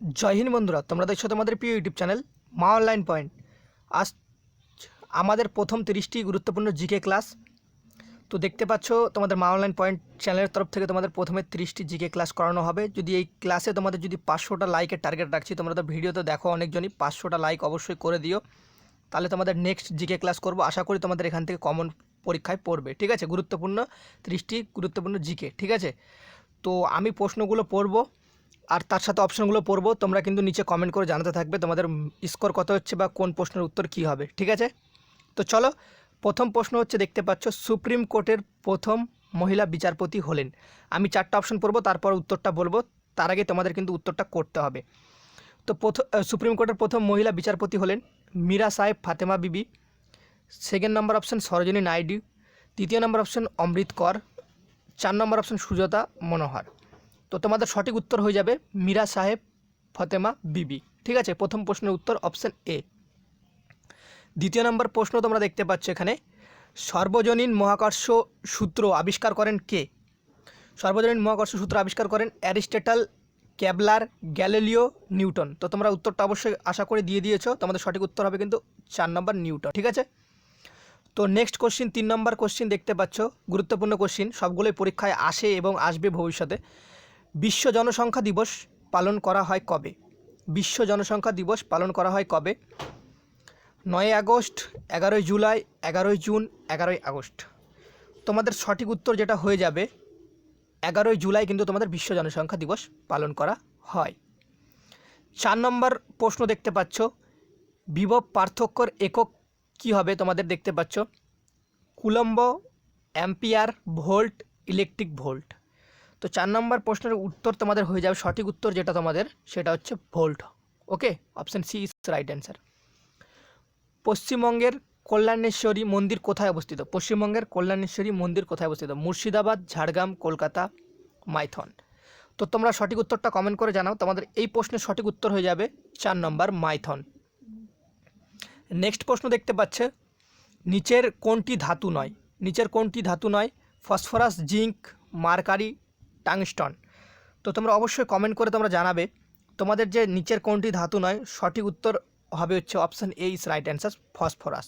জয় হিন্দ বন্ধুরা, তোমরা দেখছ তোমাদের প্রিয় YouTube channel Maa online point. আজ আমাদের প্রথম তিরিশটি গুরুত্বপূর্ণ জিকে ক্লাস। তো দেখতে পাচ্ছ, তোমাদের মা অনলাইন পয়েন্ট চ্যানেলের তরফ থেকে তোমাদের প্রথমে তিরিশটি জিকে ক্লাস করানো হবে। যদি এই ক্লাসে তোমাদের যদি পাঁচশোটা লাইকের টার্গেট রাখছি, তোমরা তো ভিডিওতে দেখো অনেকজনই, পাঁচশোটা লাইক অবশ্যই করে দিও। তাহলে তোমাদের নেক্সট জিকে ক্লাস করব। আশা করি তোমাদের এখান থেকে কমন পরীক্ষায় পড়বে। ঠিক আছে? গুরুত্বপূর্ণ তিরিশটি গুরুত্বপূর্ণ জিকে, ঠিক আছে? তো আমি প্রশ্নগুলো পড়ব। আর তার সাথে অপশনগুলো পড়ব। তোমরা কিন্তু নিচে কমেন্ট করে জানাতে থাকবে তোমাদের স্কোর কত হচ্ছে বা কোন প্রশ্নের উত্তর কী হবে, ঠিক আছে? তো চলো, প্রথম প্রশ্ন হচ্ছে দেখতে পাচ্ছ, সুপ্রিম কোর্টের প্রথম মহিলা বিচারপতি হলেন। আমি চারটা অপশন পড়ব, তারপর উত্তরটা বলব। তার আগে তোমাদের কিন্তু উত্তরটা করতে হবে। তো প্রথম সুপ্রিম কোর্টের প্রথম মহিলা বিচারপতি হলেন Meera Saheb Fatema Bibi. Second number option Sarojini Naidu. তৃতীয় নম্বর অপশন অমৃত কর। চার নম্বর অপশন সুজাতা মনোহর। তো তোমাদের সঠিক উত্তর হয়ে যাবে মীরা সাহেব, ফতেমা, বিবি। ঠিক আছে? প্রথম প্রশ্নের উত্তর অপশন এ। দ্বিতীয় নম্বর প্রশ্ন তোমরা দেখতে পাচ্ছ এখানে। সর্বজনীন মহাকর্ষ সূত্র আবিষ্কার করেন কে? সর্বজনীন মহাকর্ষ সূত্র আবিষ্কার করেন অ্যারিস্টেটাল, ক্যাবলার, গ্যালিলিও, নিউটন। তো তোমরা উত্তরটা অবশ্যই আশা করে দিয়ে দিয়েছ, তোমাদের সঠিক উত্তর হবে কিন্তু চার নম্বর নিউটন। ঠিক আছে? তো নেক্সট কোশ্চিন তিন নম্বর কোশ্চিন দেখতে পাচ্ছ। গুরুত্বপূর্ণ কোশ্চিন সবগুলোই পরীক্ষায় আসে এবং আসবে ভবিষ্যতে। বিশ্ব জনসংখ্যা দিবস পালন করা হয় কবে? বিশ্ব জনসংখ্যা দিবস পালন করা হয় কবে? নয় আগস্ট, এগারোই জুলাই, এগারোই জুন, এগারোই আগস্ট। তোমাদের সঠিক উত্তর যেটা হয়ে যাবে, এগারোই জুলাই কিন্তু তোমাদের বিশ্ব জনসংখ্যা দিবস পালন করা হয়। চার নম্বর প্রশ্ন দেখতে পাচ্ছ, বিভব পার্থক্যর একক কী হবে তোমাদের দেখতে পাচ্ছ? Coulomb, ampere, volt, electric volt. তো চার নম্বর প্রশ্নের উত্তর তোমাদের হয়ে যাবে, সঠিক উত্তর যেটা তোমাদের, সেটা হচ্ছে volt. Okay? Option C is right answer পশ্চিমবঙ্গের কল্যাণেশ্বরী মন্দির কোথায় অবস্থিত? পশ্চিমবঙ্গের কল্যাণেশ্বরী মন্দির কোথায় অবস্থিত? মুর্শিদাবাদ, ঝাড়গ্রাম, কলকাতা, মাইথন। তো তোমরা সঠিক উত্তরটা কমেন্ট করে জানাও, তোমাদের এই প্রশ্নের সঠিক উত্তর হয়ে যাবে চার নম্বর মাইথন। নেক্সট প্রশ্ন দেখতে পাচ্ছে, নিচের কোনটি ধাতু নয়? নিচের কোনটি ধাতু নয়? Phosphorus, zinc, mercury tungsten. তো তোমরা অবশ্যই কমেন্ট করে তোমরা জানাবে, তোমাদের যে নিচের কোনটি ধাতু নয়, সঠিক উত্তর হবে হচ্ছে option A is right answer phosphorus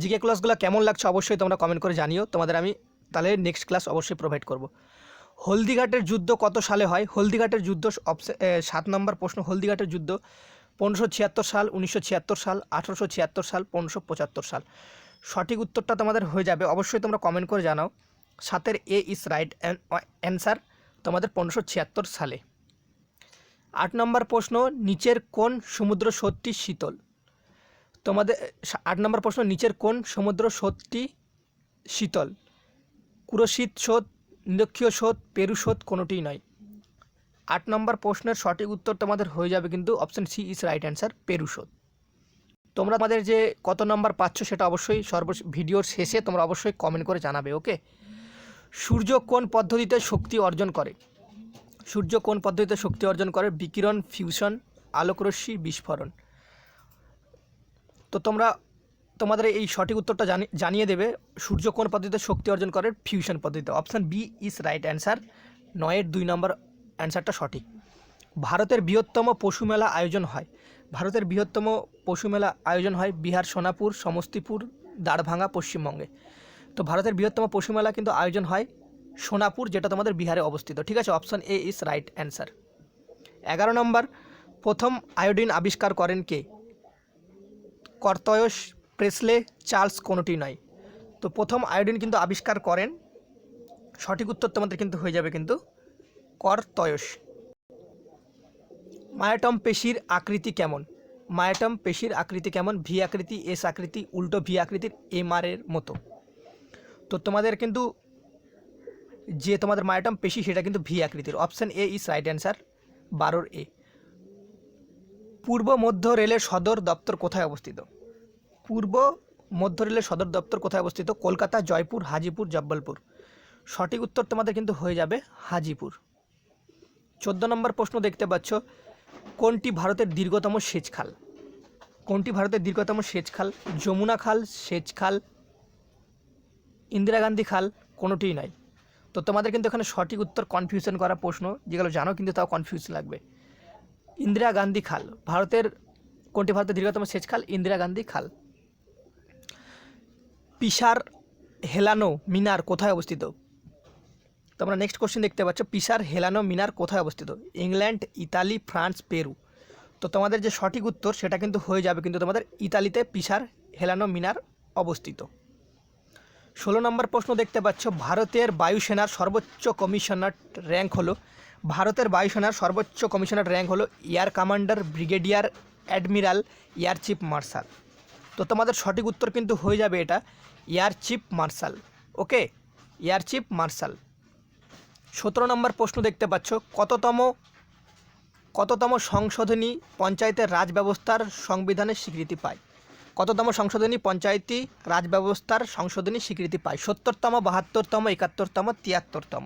GK ক্লাসগুলো কেমন লাগছে অবশ্যই তোমরা কমেন্ট করে জানিও, তোমাদের আমি তাহলে নেক্সট ক্লাস অবশ্যই প্রোভাইড করব। হলদিঘাটের যুদ্ধ কত সালে হয়? হলদিঘাটের যুদ্ধ সাত নম্বর প্রশ্ন, হলদিঘাটের যুদ্ধ পনেরোশো ছিয়াত্তর সাল, উনিশশো ছিয়াত্তর সাল, আঠেরোশো ছিয়াত্তর সাল, পনেরোশো পঁচাত্তর সাল। সঠিক উত্তরটা তোমাদের হয়ে যাবে, অবশ্যই তোমরা কমেন্ট করে জানাও। সাতের এ ইস রাইট অ্যান্সার তোমাদের পনেরোশো ছিয়াত্তর সালে। আট নম্বর প্রশ্ন, নিচের কোন সমুদ্র স্রোতটি শীতল? তোমাদের, আট নম্বর প্রশ্ন, নিচের কোন সমুদ্র স্রোতটি শীতল? কুরশীত স্রোত, নিরক্ষীয় স্রোত, পেরু স্রোত কোনোটিই নয়। আট নম্বর প্রশ্নের সঠিক উত্তর তোমাদের হয়ে যাবে কিন্তু option C is right answer, Peru স্রোত। তোমরা আমাদের যে কত নম্বর পাচ্ছ সেটা অবশ্যই সর্ব ভিডিওর শেষে তোমরা অবশ্যই কমেন্ট করে জানাবে, ওকে? সূর্য কোন পদ্ধতিতে শক্তি অর্জন করে? সূর্য কোন পদ্ধতিতে শক্তি অর্জন করে? বিকিরণ, ফিউশন, আলোকরশ্মি, বিস্ফোরণ। তো তোমরা, তোমাদের এই সঠিক উত্তরটা জানি, জানিয়ে দেবে, সূর্য কোন পদ্ধতিতে শক্তি অর্জন করে? ফিউশন পদ্ধতিতে। Option B is right answer. নয়ের দুই নম্বর অ্যান্সারটা সঠিক। ভারতের বৃহত্তম পশু মেলা আয়োজন হয়। ভারতের বৃহত্তম পশু মেলা আয়োজন হয় বিহার, সোনাপুর, সমস্তিপুর দাঁড়ভাঙ্গা পশ্চিমবঙ্গে। তো ভারতের বৃহত্তম পশু মেলা কিন্তু আয়োজন হয় সোনাপুর, যেটা তোমাদের বিহারে অবস্থিত। ঠিক আছে option A is right answer এগারো নম্বর, প্রথম আয়োডিন আবিষ্কার করেন কে? কর্তয়স প্রেসলে চার্লস কোনোটি নয়। তো প্রথম আয়োডিন কিন্তু আবিষ্কার করেন, সঠিক উত্তর তোমাদের কিন্তু হয়ে যাবে কিন্তু করতয়স। মায়াটম পেশির আকৃতি কেমন? মায়াটম পেশির আকৃতি কেমন? ভি আকৃতি, এস আকৃতি, উল্টো ভি আকৃতির এমআর এর মতো। তো তোমাদের কিন্তু যে তোমাদের মায়াটম পেশি, সেটা কিন্তু ভি আকৃতির। Option A is right answer বারোর এ পূর্ব মধ্য রেলের সদর দপ্তর কোথায় অবস্থিত? পূর্ব মধ্য রেলের সদর দপ্তর কোথায় অবস্থিত? কলকাতা, জয়পুর, হাজিপুর, জব্বলপুর। সঠিক উত্তর তোমাদের কিন্তু হয়ে যাবে হাজিপুর। চোদ্দ নম্বর প্রশ্ন দেখতে পাচ্ছ, কোনটি ভারতের দীর্ঘতম সেচ খাল? কোনটি ভারতের দীর্ঘতম সেচ খাল? যমুনা খাল, সেচ খাল ইন্দিরা গান্ধী খাল কোনোটিই নয় তো তোমাদের কিন্তু এখানে সঠিক উত্তর কনফিউশন করা প্রশ্ন। যেগুলো জানো কিন্তু তাও কনফিউজ লাগবে। ইন্দিরা গান্ধী খাল, ভারতের কোনটি ভারতের দীর্ঘতম সেচ খাল? ইন্দিরা গান্ধী খাল। পিসার হেলানো মিনার কোথায় অবস্থিত? তোমরা নেক্সট কোশ্চেন দেখতে পাচ্ছ, পিসার হেলানো মিনার কোথায় অবস্থিত? England, Italy, France, Peru. তো তোমাদের যে সঠিক উত্তর, সেটা কিন্তু হয়ে যাবে কিন্তু তোমাদের ইতালিতে পিসার হেলানো মিনার অবস্থিত। ষোলো নম্বর প্রশ্ন দেখতে পাচ্ছ। ভারতের বায়ুসেনার সর্বোচ্চ কমিশনার র্যাঙ্ক হলো। ভারতের বায়ুসেনার সর্বোচ্চ কমিশনার র্যাঙ্ক হলো air commander, brigadier, admiral, air chief marshal. তো তোমাদের সঠিক উত্তর কিন্তু হয়ে যাবে এটা, air chief marshal. Okay? Air chief marshal. সতেরো নম্বর প্রশ্ন দেখতে পাচ্ছ। কততম কততম সংশোধনী পঞ্চায়েতের রাজ ব্যবস্থার সংবিধানের স্বীকৃতি পায়? কততম সংশোধনী পঞ্চায়েতি রাজ ব্যবস্থার সংশোধনী স্বীকৃতি পায়? সত্তরতম, বাহাত্তরতম, একাত্তরতম, তিয়াত্তরতম।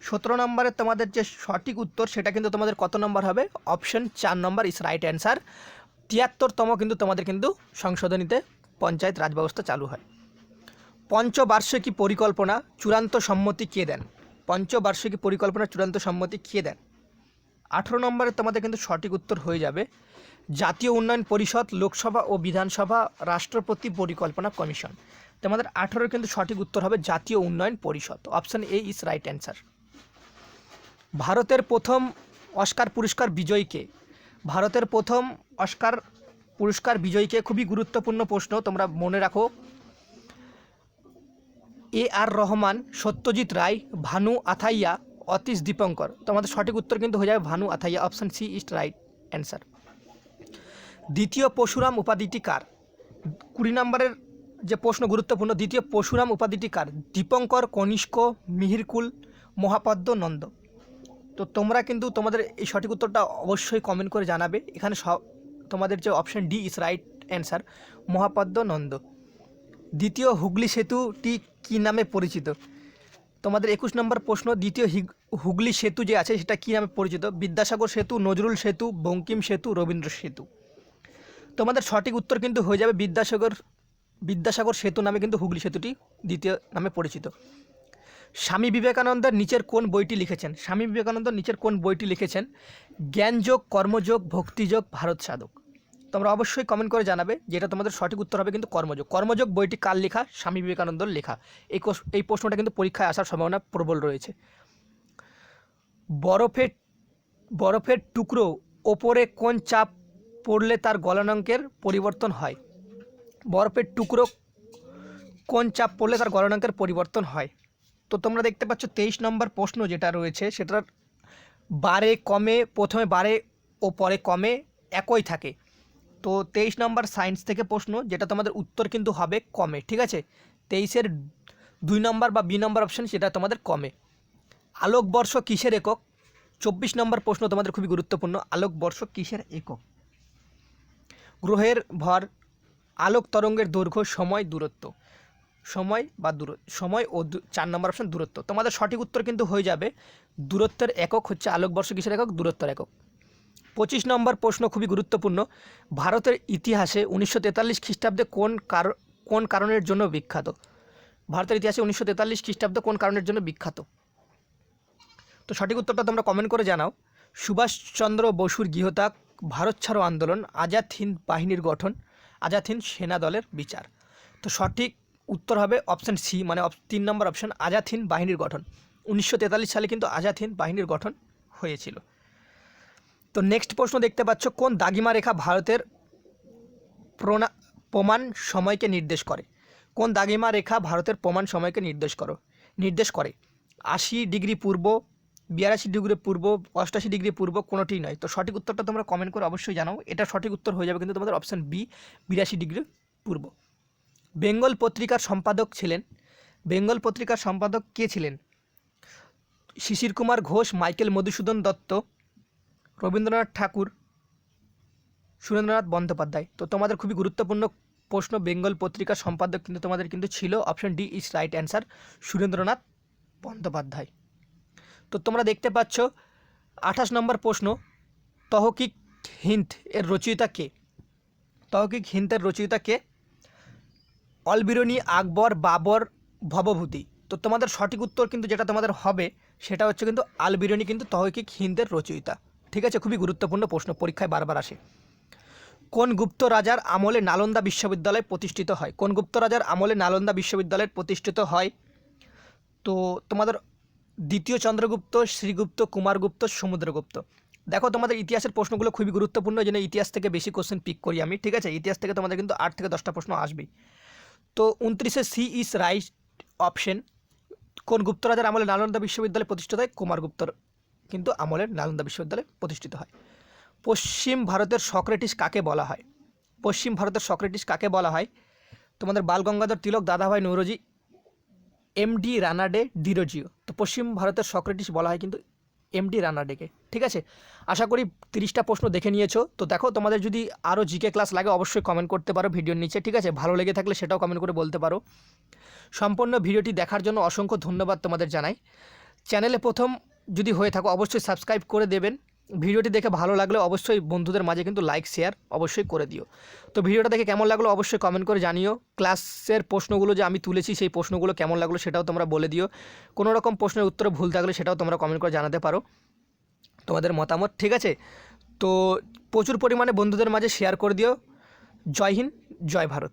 সতেরো নম্বরে তোমাদের যে সঠিক উত্তর, সেটা কিন্তু তোমাদের কত নম্বর হবে? অপশন চার নম্বর ইস রাইট অ্যান্সার তিয়াত্তরতম কিন্তু তোমাদের কিন্তু সংশোধনীতে পঞ্চায়েত রাজ ব্যবস্থা চালু হয়। পঞ্চবার্ষিকী পরিকল্পনা, চূড়ান্ত সম্মতি কে দেন? পঞ্চবার্ষিকী পরিকল্পনা, চূড়ান্ত সম্মতি কে দেন? আঠেরো নম্বরে তোমাদের কিন্তু সঠিক উত্তর হয়ে যাবে। জাতীয় উন্নয়ন পরিষদ, লোকসভা ও বিধানসভা রাষ্ট্রপতি পরিকল্পনা কমিশন। তোমাদের আঠেরোর কিন্তু সঠিক উত্তর হবে জাতীয় উন্নয়ন পরিষদ। Option A is right answer ভারতের প্রথম অস্কার পুরস্কার বিজয়ীকে। ভারতের প্রথম অস্কার পুরস্কার বিজয়ীকে খুবই গুরুত্বপূর্ণ প্রশ্ন তোমরা মনে রাখো। এ আর রহমান, সত্যজিৎ রায়, ভানু আথাইয়া, অতীশ দীপঙ্কর। তোমাদের সঠিক উত্তর কিন্তু হয়ে যাবে Bhanu Athaiya. Option C is right answer দ্বিতীয় পশুরাম উপাধিটি কার? কুড়ি নম্বরের যে প্রশ্ন গুরুত্বপূর্ণ, দ্বিতীয় পশুরাম উপাধিটি কার? দীপঙ্কর, কনিষ্ক, মিহিরকুল মহাপদ্ম নন্দ। তো তোমরা কিন্তু তোমাদের এই সঠিক উত্তরটা অবশ্যই কমেন্ট করে জানাবে। এখানে সব তোমাদের যে option D is right answer Mahapadma Nanda. দ্বিতীয় হুগলি সেতুটি কী নামে পরিচিত? তোমাদের একুশ নম্বর প্রশ্ন, দ্বিতীয় হিগ- হুগলি সেতু যে আছে সেটা কী নামে পরিচিত? বিদ্যাসাগর সেতু, নজরুল সেতু, বঙ্কিম সেতু, রবীন্দ্র সেতু। তোমাদের সঠিক উত্তর কিন্তু হয়ে যাবে বিদ্যাসাগর বিদ্যাসাগর সেতু নামে কিন্তু হুগলি সেতুটি দ্বিতীয় নামে পরিচিত। স্বামী বিবেকানন্দের নিচের কোন বইটি লিখেছেন? স্বামী বিবেকানন্দ নিচের কোন বইটি লিখেছেন? জ্ঞানযোগ, কর্মযোগ, ভক্তিযোগ, ভারত সাধক। তোমরা অবশ্যই কমেন্ট করে জানাবে যেটা তোমাদের সঠিক উত্তর হবে কিন্তু কর্মযোগ। কর্মযোগ বইটি কার লেখা? স্বামী বিবেকানন্দর লেখা। এই এই প্রশ্নটা কিন্তু পরীক্ষায় আসার সম্ভাবনা প্রবল রয়েছে। বরফের বরফের টুকরো ওপরে কোন চাপ পড়লে তার গলনাঙ্কের পরিবর্তন হয়। বরফের টুকরো কোন চাপ পড়লে তার গলনাঙ্কের পরিবর্তন হয়? তো তোমরা দেখতে পাচ্ছ তেইশ নম্বর প্রশ্ন যেটা রয়েছে সেটার বারে কমে, প্রথমে বারে ও পরে কমে একই থাকে। তো তেইশ নম্বর সায়েন্স থেকে প্রশ্ন, যেটা তোমাদের উত্তর কিন্তু হবে কমে, ঠিক আছে? তেইশের দুই নম্বর বা বি নম্বর অপশান, সেটা তোমাদের কমে। আলোকবর্ষ কিসের একক? চব্বিশ নম্বর প্রশ্ন তোমাদের খুবই গুরুত্বপূর্ণ, আলোকবর্ষ কিসের একক? গ্রহের ভর আলোক তরঙ্গের দৈর্ঘ্য, সময়, দূরত্ব। সময় বা দূর, সময় ও চার নম্বর অপশন দূরত্ব। তোমাদের সঠিক উত্তর কিন্তু হয়ে যাবে, দূরত্বের একক হচ্ছে আলোকবর্ষ কিসের একক? দূরত্বের একক। পঁচিশ নম্বর প্রশ্ন খুবই গুরুত্বপূর্ণ। ভারতের ইতিহাসে উনিশশো তেতাল্লিশ খ্রিস্টাব্দে কোন কার, কোন কারণের জন্য বিখ্যাত? ভারতের ইতিহাসে উনিশশো তেতাল্লিশ খ্রিস্টাব্দে কোন কারণের জন্য বিখ্যাত? তো সঠিক উত্তরটা তোমরা কমেন্ট করে জানাও। সুভাষচন্দ্র বসুর গৃহত্যাগ ভারত ছাড়ো আন্দোলন, আজাদ হিন্দ বাহিনীর গঠন, আজাদ হিন্দ সেনা দলের বিচার। তো সঠিক উত্তর হবে অপশান সি মানে তিন নম্বর অপশান আজাদ হিন্দ বাহিনীর গঠন। উনিশশো তেতাল্লিশ সালে কিন্তু আজাদ হিন্দ বাহিনীর গঠন হয়েছিল। তো নেক্সট প্রশ্ন দেখতে পাচ্ছ, কোন দাগিমা রেখা ভারতের প্রণা প্রমাণ সময়কে নির্দেশ করে? কোন দাগিমা রেখা ভারতের প্রমাণ সময়কে নির্দেশ করো নির্দেশ করে? আশি ডিগ্রি পূর্ব বিরাশি ডিগ্রি পূর্ব, অষ্টাশি ডিগ্রি পূর্ব কোনোটিই নয়। তো সঠিক উত্তরটা তোমরা কমেন্ট করে অবশ্যই জানাও। এটা সঠিক উত্তর হয়ে যাবে কিন্তু তোমাদের অপশান বি বিরাশি ডিগ্রি পূর্ব। বেঙ্গল পত্রিকার সম্পাদক ছিলেন। বেঙ্গল পত্রিকার সম্পাদক কে ছিলেন? শিশির কুমার ঘোষ, মাইকেল মধুসূদন দত্ত, রবীন্দ্রনাথ ঠাকুর, সুরেন্দ্রনাথ বন্দ্যোপাধ্যায়। তো তোমাদের খুবই গুরুত্বপূর্ণ প্রশ্ন, বেঙ্গল পত্রিকার সম্পাদক কিন্তু তোমাদের কিন্তু ছিল। Option D is right answer Surendranath Bandyopadhyay. তো তোমরা দেখতে পাচ্ছ, আঠাশ নম্বর প্রশ্ন, তহকিক হিন্দ এর রচয়িতা কে? তহকিক হিন্দের রচয়িতা কে? অলবিরনি আকবর, বাবর, ভবভূতি। তো তোমাদের সঠিক উত্তর কিন্তু যেটা তোমাদের হবে, সেটা হচ্ছে কিন্তু আলবিরনি কিন্তু তহকিক হিন্দের রচয়িতা। ঠিক আছে? খুবই গুরুত্বপূর্ণ প্রশ্ন, পরীক্ষায় বারবার আসে। কোন গুপ্ত রাজার আমলে নালন্দা বিশ্ববিদ্যালয় প্রতিষ্ঠিত হয়? কোন গুপ্ত রাজার আমলে নালন্দা বিশ্ববিদ্যালয় প্রতিষ্ঠিত হয়? তো তোমাদের দ্বিতীয় চন্দ্রগুপ্ত, শ্রীগুপ্ত, কুমারগুপ্ত, সমুদ্রগুপ্ত। দেখো, তোমাদের ইতিহাসের প্রশ্নগুলো খুবই গুরুত্বপূর্ণ জন্য ইতিহাস থেকে বেশি কোশ্চেন পিক করি আমি, ঠিক আছে? ইতিহাস থেকে তোমাদের কিন্তু আট থেকে দশটা প্রশ্ন আসবেই। তো উনত্রিশে সি ইস রাইট অপশন। কোন গুপ্ত রাজার আমলে নালন্দা বিশ্ববিদ্যালয় প্রতিষ্ঠিত হয়? কুমারগুপ্তর কিন্তু আমলের নালন্দা বিশ্ববিদ্যালয় প্রতিষ্ঠিত হয়। পশ্চিম ভারতের সক্রেটিস কাকে বলা হয়? পশ্চিম ভারতের সক্রেটিস কাকে বলা হয়? তোমাদের বালগঙ্গাধর তিলক, দাদাভাই নৌরজি এমডি রানাডে ডিরোজিও তো পশ্চিম ভারতের সক্রেটিস বলা হয় কিন্তু এমডি রানাডেকে ঠিক আছে? আশা করি তিরিশটা প্রশ্ন দেখে নিয়েছো। তো দেখো, তোমাদের যদি আরও জিকে ক্লাস লাগে, অবশ্যই কমেন্ট করতে পারো ভিডিওর নিচে। ঠিক আছে? ভালো লেগে থাকলে সেটাও কমেন্ট করে বলতে পারো। সম্পূর্ণ ভিডিওটি দেখার জন্য অসংখ্য ধন্যবাদ তোমাদের জানাই। চ্যানেলে প্রথম যদি হয়ে থাকো, অবশ্যই সাবস্ক্রাইব করে দেবেন। ভিডিওটি দেখে ভালো লাগলে অবশ্যই বন্ধুদের মাঝে কিন্তু লাইক শেয়ার অবশ্যই করে দিও। তো ভিডিওটা দেখে কেমন লাগল অবশ্যই কমেন্ট করে জানিও। ক্লাসের প্রশ্নগুলো যে আমি তুলেছি, সেই প্রশ্নগুলো কেমন লাগল সেটাও তোমরা বলে দিও। কোনো রকম প্রশ্নের উত্তরে ভুল থাকলে সেটাও তোমরা কমেন্ট করে জানাতে পারো। তোমাদের মতামত, ঠিক আছে? তো প্রচুর পরিমাণে বন্ধুদের মাঝে শেয়ার করে দিও। জয় হিন্দ, জয় ভারত।